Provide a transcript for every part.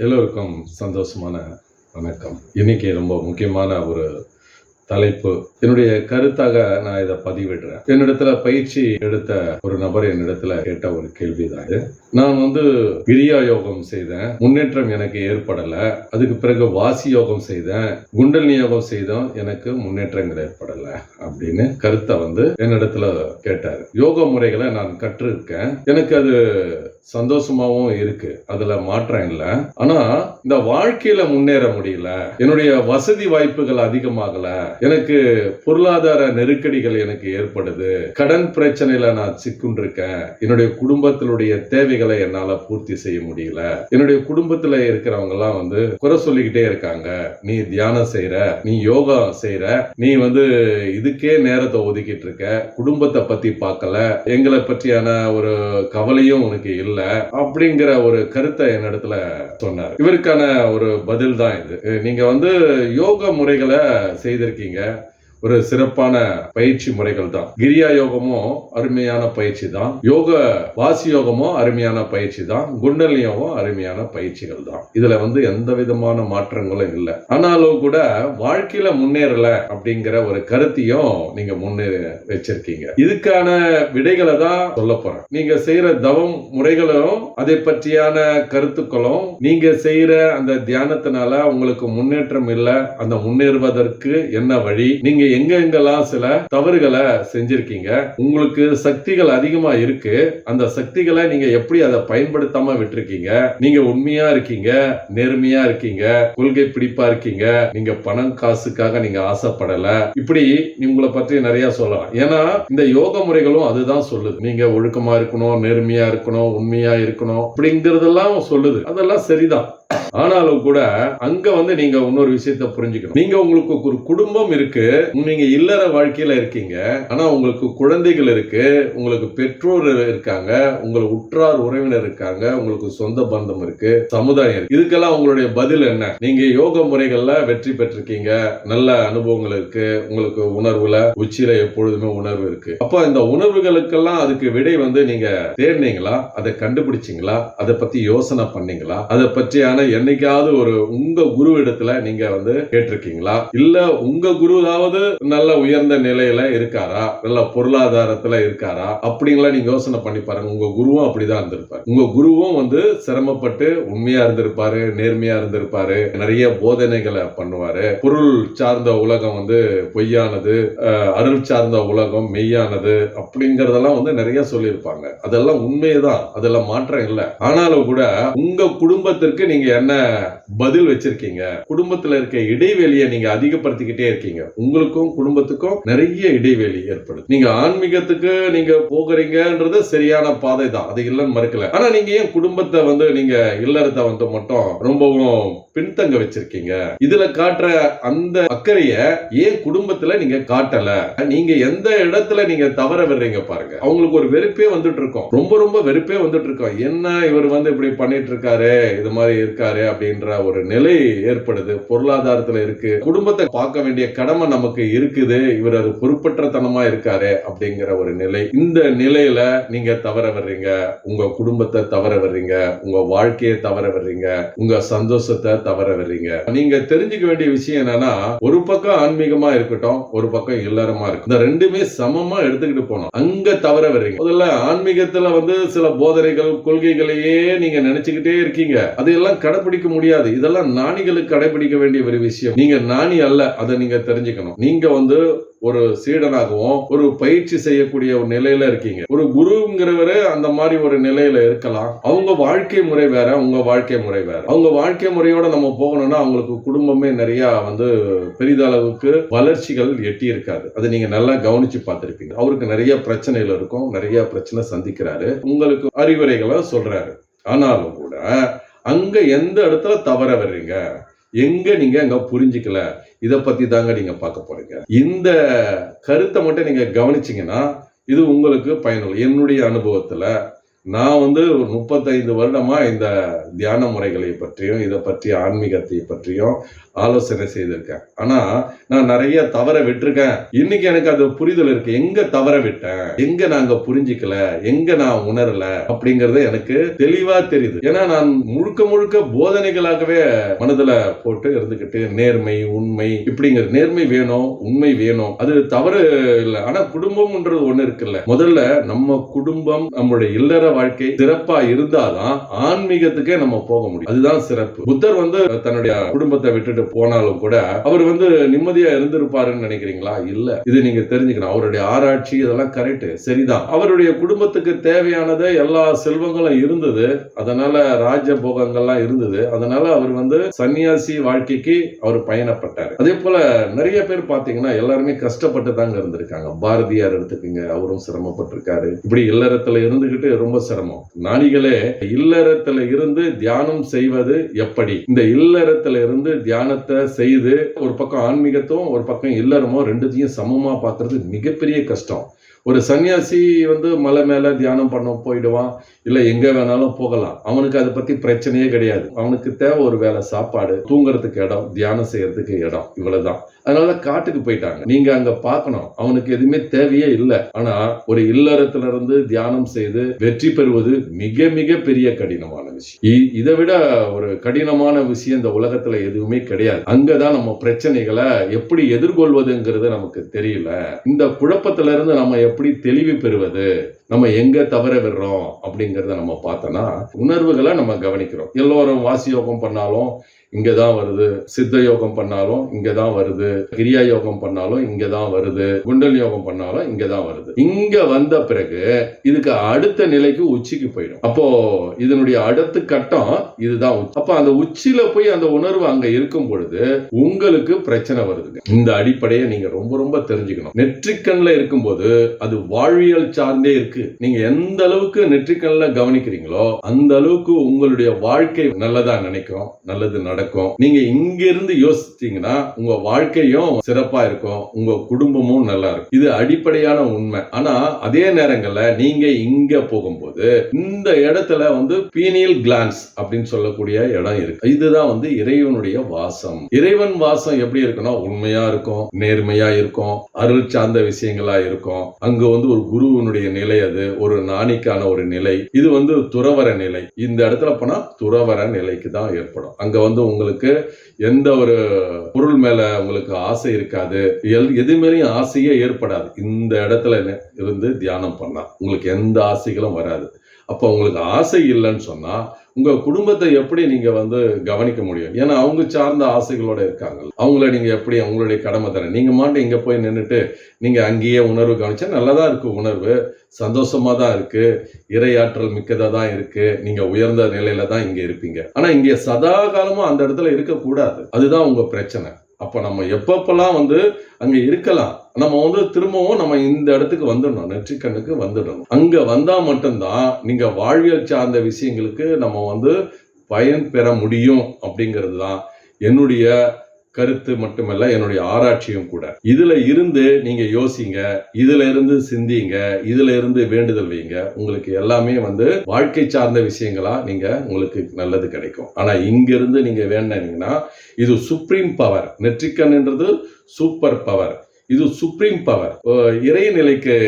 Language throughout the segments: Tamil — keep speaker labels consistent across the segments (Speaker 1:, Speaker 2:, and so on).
Speaker 1: எல்லோருக்கும் சந்தோஷமான வணக்கம். இன்னைக்கு ரொம்ப முக்கியமான ஒரு தலைப்பு. என்னுடைய கருத்தாக நான் இதை பதிவிடுறேன். என்னிடத்துல பயிற்சி எடுத்த ஒரு நபர் என்னிடத்துல கேட்ட ஒரு கேள்விதான் இது. நான் வந்து கிரியா யோகம் செய்தேன். முன்னேற்றம் எனக்கு ஏற்படல. அதுக்கு பிறகு வாசி யோகம் செய்தேன். குண்டலினி யோகம் செய்தோம். எனக்கு முன்னேற்றங்கள் ஏற்படல அப்படின்னு கருத்தை வந்து என்னிடத்துல கேட்டாரு. யோக முறைகளை நான் கற்றிருக்கேன். எனக்கு அது சந்தோஷமாவும் இருக்கு. அதுல மாற்றம் இல்ல. ஆனா இந்த வாழ்க்கையில முன்னேற முடியல. என்னுடைய வசதி வாய்ப்புகள் அதிகமாகல. எனக்கு பொருளாதார நெருக்கடிகள் எனக்கு ஏற்படுது. கடன் பிரச்சனையில நான் சிக்குண்டிருக்கேன். என்னுடைய குடும்பத்தினுடைய தேவைகளை என்னால பூர்த்தி செய்ய முடியல. என்னுடைய குடும்பத்துல இருக்கிறவங்க எல்லாம் வந்து குறை சொல்லிக்கிட்டே இருக்காங்க. நீ தியானம் செய்யற நீ யோகா செய்யற நீ வந்து இதுக்கே நேரத்தை ஒதுக்கிட்டு இருக்க. குடும்பத்தை பத்தி பார்க்கல. எங்களை பற்றியான ஒரு கவலையும் உனக்கு இல்ல அப்படிங்கிற ஒரு கருத்தை என்னிடத்துல சொன்னார். இவருக்கான ஒரு பதில் தான் இது. நீங்க வந்து யோக முறைகளை செய்திருக்கீங்க. Maringá. ஒரு சிறப்பான பயிற்சி முறைகள் தான் கிரியா யோகமும் அருமையான பயிற்சி தான் யோக வாசி யோகமும் அருமையான பயிற்சி தான் குண்டல் யோகம் அருமையான பயிற்சிகள் தான் இதுல வந்து எந்த விதமான மாற்றங்களும் இல்லை. ஆனாலும் கூட வாழ்க்கையில முன்னேறல அப்படிங்கிற ஒரு கருத்தையும் நீங்க முன்னே வச்சிருக்கீங்க. இதுக்கான விடைகளை தான் சொல்ல போறேன். நீங்க செய்யற தவம் முறைகளும் அதை பற்றியான கருத்துக்களும் நீங்க செய்யற அந்த தியானத்தினால உங்களுக்கு முன்னேற்றம் இல்லை அந்த முன்னேறுவதற்கு என்ன வழி? நீங்க எங்கெங்கெல்லாம் சில தவறுகளை செஞ்சிருக்கீங்க உங்களுக்கு சக்திகள் அதிகமா இருக்கு அந்த சக்திகளை நீங்க எப்படி அதை பயன்படுத்தாம விட்டுருக்கீங்க? நீங்க உண்மையா இருக்கீங்க நேர்மையா இருக்கீங்க கொள்கை பிடிப்பா இருக்கீங்க நீங்க பணம் காசுக்காக நீங்க ஆசைப்படல? இப்படி உங்களை பற்றி நிறைய சொல்லலாம். ஏன்னா இந்த யோக முறைகளும் அதுதான் சொல்லுது. நீங்க ஒழுக்கமா இருக்கணும் நேர்மையா இருக்கணும் உண்மையா இருக்கணும் அப்படிங்கறதெல்லாம் சொல்லுது. அதெல்லாம் சரிதான். ஆனாலும் கூட அங்க வந்து நீங்க இன்னொரு விஷயத்த புரிஞ்சுக்கணும். நீங்க உங்களுக்கு ஒரு குடும்பம் இருக்கு நீங்க இல்லற வாழ்க்கையில இருக்கீங்க ஆனா உங்களுக்கு குழந்தைகள் இருக்கு உங்களுக்கு பெற்றோர் இருக்காங்க உங்களுக்கு உற்றார் உறவினர் இருக்காங்க உங்களுக்கு சொந்த பந்தம் இருக்கு சமுதாயம் இருக்கு. இதுக்கெல்லாம் உங்களுடைய பதில் என்ன? நீங்க யோக முறைகள்ல வெற்றி பெற்றிருக்கீங்க நல்ல அனுபவங்கள் இருக்கு உங்களுக்கு உணர்வுல உச்சியில எப்பொழுதுமே உணர்வு இருக்கு. அப்ப இந்த உணர்வுகளுக்கெல்லாம் அதுக்கு விடை வந்து நீங்க தேடினீங்களா? அதை கண்டுபிடிச்சீங்களா? அதை பத்தி யோசனை பண்ணீங்களா? அதை பற்றியான என்னைக்காவது ஒரு உங்க குரு இடத்துல நீங்க வந்து கேட்டிருக்கீங்களா? இல்ல உங்க குருவாவது நல்ல உயர்ந்த நிலையில இருக்காரா? நல்ல பொருளாதாரத்துல இருக்காரா? அப்படிங்களா நீங்க யோசனை பண்ணி பாருங்க. உங்க குருவும் அப்படிதான் இருந்திருப்பாரு. உங்க குருவும் வந்து சிரமப்பட்டு உண்மையா இருந்திருப்பாரு நேர்மையா இருந்திருப்பாரு. நிறைய போதனைகளை பண்ணுவாரு. பொருள் சார்ந்த உலகம் வந்து பொய்யானது அருள் சார்ந்த உலகம் மெய்யானது அப்படிங்கறதெல்லாம் வந்து நிறைய சொல்லியிருப்பாங்க. அதெல்லாம் உண்மையதான். அதெல்லாம் மாற்றம் இல்லை. ஆனாலும் கூட உங்க குடும்பத்திற்கு நீங்க என்ன பதில் வச்சிருக்கீங்க? குடும்பத்துல இருக்க இடைவெளியை நீங்க அதிகப்படுத்திக்கிட்டே இருக்கீங்க. உங்களுக்கும் குடும்பத்துக்கும் நிறைய இடைவெளி ஏற்படுது. நீங்க ஆன்மீகத்துக்கு நீங்க போகிறீங்கன்றது சரியான பாதை தான் அது இல்லைன்னு மறுக்கல. ஆனா நீங்க ஏன் குடும்பத்தை வந்து நீங்க இல்லறத்தை வந்து மட்டும் ரொம்பவும் பின்தங்க வச்சிருக்கீங்க? இதுல காட்டுற அந்த அக்கறைய ஏன் குடும்பத்துல நீங்க காட்டல? நீங்க எந்த இடத்துல நீங்க தவற விடுறீங்க பாருங்க. அவங்களுக்கு ஒரு வெறுப்பே வந்துட்டு இருக்கும். ரொம்ப ரொம்ப வெறுப்பே வந்துட்டு இருக்கோம். என்ன இவர் வந்து இப்படி பண்ணிட்டு இருக்காரு? இது மாதிரி இருக்காரு. அப்படின்ற ஒரு நிலை ஏற்படுது. பொருளாதாரத்துல இருக்கு. குடும்பத்தை பார்க்க வேண்டிய கடமை நமக்கு இருக்குது. இவர் அது பொறுப்பற்றத்தனமா இருக்காரு அப்படிங்கிற ஒரு நிலை. இந்த நிலையில நீங்க தவற வர்றீங்க. உங்க குடும்பத்தை தவற வர்றீங்க. உங்க வாழ்க்கையை தவற வர்றீங்க. உங்க சந்தோஷத்தை தவற வர்றீங்க. நீங்க தெரிஞ்சுக்க வேண்டிய விஷயம் என்னன்னா ஒரு பக்கம் ஆன்மீகமா இருக்கட்டும் ஒரு பக்கம் இல்லறமா இருக்கும் இந்த ரெண்டுமே சமமா எடுத்துக்கிட்டு போனோம் அங்க தவற வர்றீங்க. முதல்ல ஆன்மீகத்துல வந்து சில போதனைகள் கொள்கைகளையே நீங்க நினைச்சுக்கிட்டே இருக்கீங்க. அதையெல்லாம் கடைபிடிக்க முடியாது. இதெல்லாம் நாணிகளுக்கு கடைபிடிக்க வேண்டிய ஒரு விஷயம். நீங்க நாணி அல்ல அதை நீங்க தெரிஞ்சுக்கணும். நீங்க வந்து ஒரு சீடனாகவும் ஒரு பயிற்சி செய்யக்கூடிய ஒரு நிலையில இருக்கீங்க. ஒரு குருங்கிறவரு அந்த மாதிரி ஒரு நிலையில இருக்கலாம். அவங்க வாழ்க்கை முறை வேற உங்க வாழ்க்கை முறை வேற. அவங்க வாழ்க்கை முறையோட நம்ம போகணும்னா அவங்களுக்கு குடும்பமே நிறைய வந்து பெரிதளவுக்கு வளர்ச்சிகள் எட்டி இருக்காது. அதை நீங்க நல்லா கவனிச்சு பார்த்திருப்பீங்க. அவருக்கு நிறைய பிரச்சனைகள் இருக்கும். நிறைய பிரச்சனை சந்திக்கிறாரு. உங்களுக்கு அறிவுரைகளை சொல்றாரு. ஆனாலும் கூட அங்க எந்த இடத்துல தவற வர்றீங்க? எங்க நீங்க அங்க புரிஞ்சுக்கல? இதை பத்தி தாங்க நீங்க பார்க்க போறீங்க. இந்த கருத்தை மட்டும் நீங்க கவனிச்சீங்கன்னா இது உங்களுக்கு பயனுள்ள என்னுடைய அனுபவத்துல நான் வந்து முப்பத்தைந்து வருடமா இந்த தியான முறைகளை பற்றியும் இதை பற்றி ஆன்மீகத்தை பற்றியும் ஆலோசனை செய்திருக்கேன். ஆனா நான் நிறைய தவற விட்டிருக்கேன். இன்னைக்கு எனக்கு அது புரிதல் இருக்கு. எங்க தவற விட்டேன்? எங்க நாங்க புரிஞ்சிக்கல? எங்க நான் உணரல? அப்படிங்கறது எனக்கு தெளிவா தெரியுது. ஏன்னா நான் முழுக்க முழுக்க போதனைகளாகவே மனதுல போட்டு இருந்துகிட்டு நேர்மை உண்மை இப்படிங்கிற நேர்மை வேணும் உண்மை வேணும். அது தவறு இல்லை. ஆனா குடும்பம்ன்றது ஒண்ணு இருக்குல்ல. முதல்ல நம்ம குடும்பம் நம்மளுடைய இல்லற வாழ்க்கை சிறப்பா இருந்தாதான் ஆன்மீகத்துக்கே நம்ம போக முடியும். அதுதான் சிறப்பு. புத்தர் வந்து தன்னுடைய குடும்பத்தை விட்டுட்டு போனாலும் கூட அவர் வந்து நிம்மதியா இருந்திருப்பாருன்னு நினைக்கிறீங்களா? இல்ல. இது நீங்க தெரிஞ்சுக்கணும். அவருடைய ஆராய்ச்சி இதெல்லாம் கரெக்ட் சரிதான். அவருடைய குடும்பத்துக்கு தேவையானது எல்லா செல்வங்களும் இருந்தது. அதனால ராஜ போகங்கள்லாம் இருந்தது. அதனால அவர் வந்து சன்னியாசி வாழ்க்கைக்கு அவர் பயணப்பட்டார். அதே போல நிறைய பேர் பாத்தீங்கன்னா எல்லாருமே கஷ்டப்பட்டு தாங்க இருந்திருக்காங்க. பாரதியார் எடுத்துக்கங்க. அவரும் சிரமப்பட்டிருக்காரு. இப்படி இல்லறத்துல இருந்துகிட்டு ரொம்ப சிரமம். நாணிகளே இல்லறத்துல இருந்து தியானம் செய்வது எப்படி? இந்த இல்லறத்துல இருந்து தியானத்தை செய்து ஒரு பக்கம் ஆன்மீகத்தும் ஒரு பக்கம் இல்லறமோ ரெண்டுத்தையும் சமமா பாக்குறது மிகப்பெரிய கஷ்டம். ஒரு சன்னியாசி வந்து மலை மேலே தியானம் பண்ண போயிடுவான். இல்லை எங்கே வேணாலும் போகலாம். அவனுக்கு அதை பற்றி பிரச்சனையே கிடையாது. அவனுக்கு தேவை ஒரு வேளை சாப்பாடு தூங்குறதுக்கு இடம் தியானம் செய்யறதுக்கு இடம் இவ்வளவுதான். அதனால காட்டுக்கு போயிட்டாங்க. நீங்க அங்க பார்க்கணும். அவனுக்கு எதுவுமே தேவையே இல்லை. ஆனா ஒரு இல்லறத்துல இருந்து தியானம் செய்து வெற்றி பெறுவது மிக மிக பெரிய கடினமான விஷயம். இதை விட ஒரு கடினமான விஷயம் இந்த உலகத்துல எதுவுமே கிடையாது. அங்கதான் நம்ம பிரச்சனைகளை எப்படி எதிர்கொள்வதுங்கிறது நமக்கு தெரியல. இந்த குழப்பத்திலிருந்து நம்ம எப்படி தெளிவு பெறுவது? நம்ம எங்க தவற விடுறோம் அப்படிங்கிறத நம்ம பார்த்தோம்னா உணர்வுகளை நம்ம கவனிக்கிறோம். எல்லோரும் வாசி யோகம் பண்ணாலும் இங்கதான் வருது சித்த யோகம் பண்ணாலும் இங்கே தான் வருது கிரியா யோகம் பண்ணாலும் இங்கே தான் வருது குண்டல் யோகம் பண்ணாலும் இங்கதான் வருது. இங்கே வந்த பிறகு இதுக்கு அடுத்த நிலைக்கு உச்சிக்கு போயிடும். அப்போ இதனுடைய அடுத்த கட்டம் இதுதான் அப்போ அந்த உச்சியில போய் அந்த உணர்வு அங்கே இருக்கும் பொழுது உங்களுக்கு பிரச்சனை வருதுங்க. இந்த அடிப்படையை நீங்க ரொம்ப ரொம்ப தெரிஞ்சுக்கணும். நெற்றிக்கண்ணில் இருக்கும்போது அது வாழ்வியல் சார்ந்தே இருக்கு. நீங்க எந்த அளவுக்கு நெற்றிக்கல்ல கவனிக்கிறீங்களோ அந்த அளவுக்கு உங்களுடைய வாழ்க்கை நல்லதா நினைக்கும் நல்லது நடக்கும். நீங்க இங்க இருந்து யோசிச்சீங்கன்னா உங்க வாழ்க்கையும் சிறப்பா இருக்கும் உங்க குடும்பமும் நல்லா இருக்கும். இது அடிப்படையான உண்மை. ஆனா அதே நேரங்கள்ல நீங்க இங்க போகும்போது இந்த இடத்துல வந்து பீனியல் கிளான்ஸ் அப்படின்னு சொல்லக்கூடிய இடம் இருக்கு. இதுதான் வந்து இறைவனுடைய வாசம். இறைவன் வாசம் எப்படி இருக்குன்னா உண்மையா இருக்கும் நேர்மையா இருக்கும் அருள் சார்ந்த விஷயங்களா இருக்கும். அங்க வந்து ஒரு குருவனுடைய நிலை அது ஒரு நாணிக்கான ஒரு நிலை. இது வந்து துறவர நிலை. இந்த இடத்துல போனா துறவர நிலைக்கு தான் ஏற்படும். அங்க வந்து உங்களுக்கு எந்த ஒரு பொருள் மேல உங்களுக்கு ஆசை இருக்காது. எல்- எது மேலேயும் ஆசையே ஏற்படாது. இந்த இடத்துல இருந்து தியானம் பண்ணா. உங்களுக்கு எந்த ஆசைகளும் வராது. அப்போ உங்களுக்கு ஆசை இல்லைன்னு சொன்னா உங்கள் குடும்பத்தை எப்படி நீங்கள் வந்து கவனிக்க முடியும்? ஏன்னா அவங்க சார்ந்த ஆசைகளோட இருக்காங்க. அவங்கள நீங்கள் எப்படி அவங்களுடைய கடமை தர நீங்கள் மாட்டு இங்கே போய் நின்றுட்டு நீங்கள் அங்கேயே உணர்வு கவனிச்சா நல்லதாக இருக்குது உணர்வு. சந்தோஷமா தான் இருக்குது இரையாற்றல் மிக்கதாக தான் இருக்குது நீங்கள் உயர்ந்த நிலையில தான் இங்கே இருப்பீங்க. ஆனால் இங்கே சதா காலமும் அந்த இடத்துல இருக்கக்கூடாது. அதுதான் உங்கள் பிரச்சனை. அப்போ நம்ம எப்பப்பெல்லாம் வந்து அங்கே இருக்கலாம்? நம்ம வந்து திரும்பவும் நம்ம இந்த இடத்துக்கு வந்துடணும் நெற்றிக்கண்ணுக்கு வந்துடணும். அங்க வந்தா மட்டும்தான் நீங்க வாழ்வியல் சார்ந்த விஷயங்களுக்கு நம்ம வந்து பயன் பெற முடியும் அப்படிங்கிறது தான் என்னுடைய கருத்து மட்டுமல்ல என்னுடைய ஆராய்ச்சியும் கூட. இதுல இருந்து நீங்க யோசிங்க இதுல இருந்து சிந்திங்க இதுல இருந்து வேண்டுதல் வைங்க. உங்களுக்கு எல்லாமே வந்து வாழ்க்கை சார்ந்த விஷயங்களா நீங்க உங்களுக்கு நல்லது கிடைக்கும். ஆனா இங்கிருந்து நீங்க வேண்டினீங்கன்னா இது சுப்ரீம் பவர் நெற்றிக்கண்ன்றது சூப்பர் பவர் இது சுப்ரீம் பவர் இறைநிலைக்கு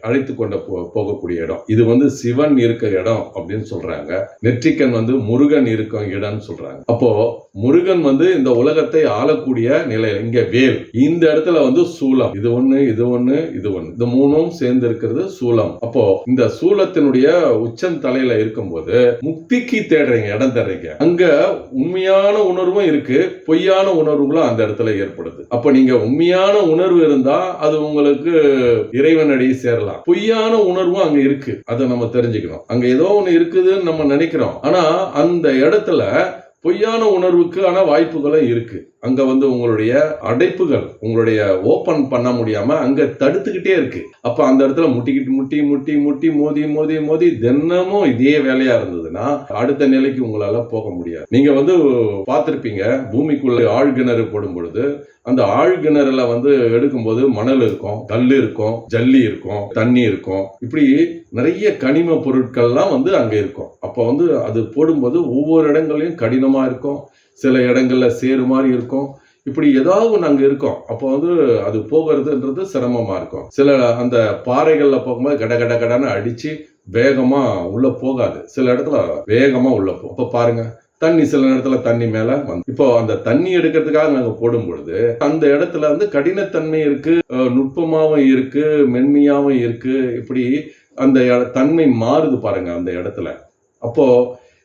Speaker 1: அழைத்து கொண்ட போ- போகக்கூடிய இடம். இது வந்து சிவன் இருக்க இடம் அப்படின்னு சொல்றாங்க. நெற்றிக்கன் வந்து முருகன் இருக்கும் இடம்னு சொல்றாங்க. அப்போ முருகன் வந்து இந்த உலகத்தை ஆளக்கூடிய நிலை இங்க வேல். இந்த இடத்துல வந்து சூலம். இது ஒண்ணு இது ஒண்ணு இது ஒண்ணு. இந்த மூணும் சேர்ந்து இருக்கிறது சூலம். அப்போ இந்த சூலத்தினுடைய உச்சம் தலையில இருக்கும்போது முக்திக்கு தேடுறீங்க இடம் தர்றீங்க. அங்க உண்மையான உணர்வும் இருக்கு. பொய்யான உணர்வுகளும் அந்த இடத்துல ஏற்படுது. அப்ப நீங்க உண்மையான உணர்வு இருந்தா அது உங்களுக்கு இறைவனடி சேரலாம். பொய்யான உணர்வும் அங்க இருக்கு. அதை நம்ம தெரிஞ்சுக்கணும். அங்க ஏதோ ஒண்ணு இருக்குதுன்னு நம்ம நினைக்கிறோம். ஆனா அந்த இடத்துல பொய்யான உணர்வுக்கு வாய்ப்புகளும் இருக்கு. அங்கே வந்து உங்களுடைய அடைப்புகள் உங்களுடைய ஓப்பன் பண்ண முடியாமல் அங்கே தடுத்துக்கிட்டே இருக்கு. அப்போ அந்த இடத்துல முட்டிக்கிட்டு முட்டி முட்டி முட்டி மோதி மோதி மோதி தினமும் இதே வேலையாக இருந்ததுன்னா அடுத்த நிலைக்கு உங்களால் போக முடியாது. நீங்கள் வந்து பார்த்துருப்பீங்க பூமிக்குள்ளே ஆழ்கிணறு போடும் பொழுது அந்த ஆழ்கிணறுல வந்து எடுக்கும்போது மணல் இருக்கும் கல் இருக்கும் ஜல்லி இருக்கும் தண்ணி இருக்கும். இப்படி நிறைய கனிம பொருட்கள்லாம் வந்து அங்கே இருக்கும். அப்போ வந்து அது போடும்போது ஒவ்வொரு இடங்கள்லையும் கடினமாக இருக்கும். சில இடங்களில் சேரு மாதிரி இருக்கும். இப்படி ஏதாவது ஒன்று அங்கே இருக்கும். அப்போ வந்து அது போகிறதுன்றது சிரமமாக இருக்கும். சில அந்த பாறைகளில் போகும்போது கட கட கடன்னு அடித்து வேகமாக உள்ளே போகாது. சில இடத்துல வேகமாக உள்ளே போகும் அப்போ பாருங்கள் தண்ணி சில நேரத்தில் தண்ணி மேலே வந்து இப்போ அந்த தண்ணி எடுக்கிறதுக்காக நாங்கள் போடும் பொழுது அந்த இடத்துல வந்து கடினத்தன்மை இருக்கு நுட்பமாகவும் இருக்குது இருக்கு இருக்குது இருக்கு. இப்படி அந்த தன்மை மாறுது பாருங்க அந்த இடத்துல. அப்போ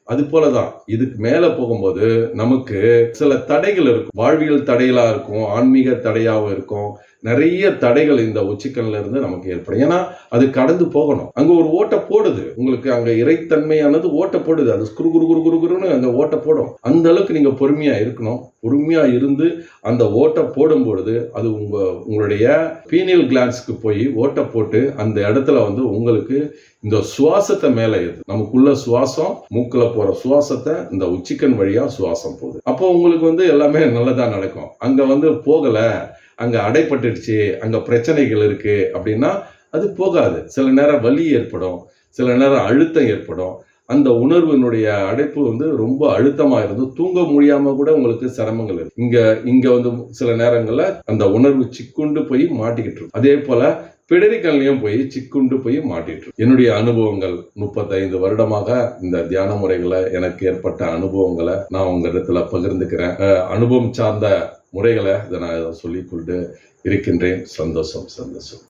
Speaker 1: அது போலதான் இதுக்கு மேல போகும்போது நமக்கு சில தடைகள் இருக்கும். வாழ்வியல் தடைகளா இருக்கும் ஆன்மீக தடையாகவும் இருக்கும். நிறைய தடைகள் இந்த உச்சிக்கல்ல இருந்து நமக்கு ஏற்படும். ஏன்னா அது கடந்து போகணும். அங்க ஒரு ஓட்டை போடுது. உங்களுக்கு அங்க இறைத்தன்மையானது ஓட்டை போடுது. அது குரு குரு குரு குரு குருன்னு அந்த ஓட்டை போடும். அந்த அளவுக்கு நீங்க பொறுமையா இருக்கணும். பொறுமையா இருந்து அந்த ஓட்டை போடும் பொழுது அது உங்க உங்களுடைய பீனியல் கிளான்ஸ்க்கு போய் ஓட்டை போட்டு அந்த இடத்துல வந்து உங்களுக்கு இந்த சுவாசத்தை மேல ஏது நமக்குள்ள சுவாசம் மூக்குல போற சுவாசத்தை இந்த உச்சிக்கன் வழியா சுவாசம் போகுது. அப்போ உங்களுக்கு வந்து எல்லாமே நல்லதா நடக்கும். அங்க வந்து போகல. அங்கே அடைப்பட்டுடுச்சு அங்கே பிரச்சனைகள் இருக்குது அப்படின்னா அது போகாது. சில நேரம் வலி ஏற்படும் சில நேரம் அழுத்தம் ஏற்படும். அந்த உணர்வினுடைய அடைப்பு வந்து ரொம்ப அழுத்தமாக இருந்து தூங்க முடியாமல் கூட உங்களுக்கு சிரமங்கள் இருக்கு. இங்கே இங்கே வந்து சில நேரங்களில் அந்த உணர்வு சிக்குண்டு போய் மாட்டிக்கிட்டு இருக்கும் அதே போல் பிடரிக்கல்லையும் போய் சிக்குண்டு போய் மாட்டிட்டு என்னுடைய அனுபவங்கள் முப்பத்தைந்து வருடமாக இந்த தியான முறைகளை எனக்கு ஏற்பட்ட அனுபவங்களை நான் உங்க இடத்துல பகிர்ந்துக்கிறேன் அனுபவம் சார்ந்த முறைகளை இதை நான் சொல்லிக்கொண்டு இருக்கின்றேன். சந்தோஷம் சந்தோஷம்.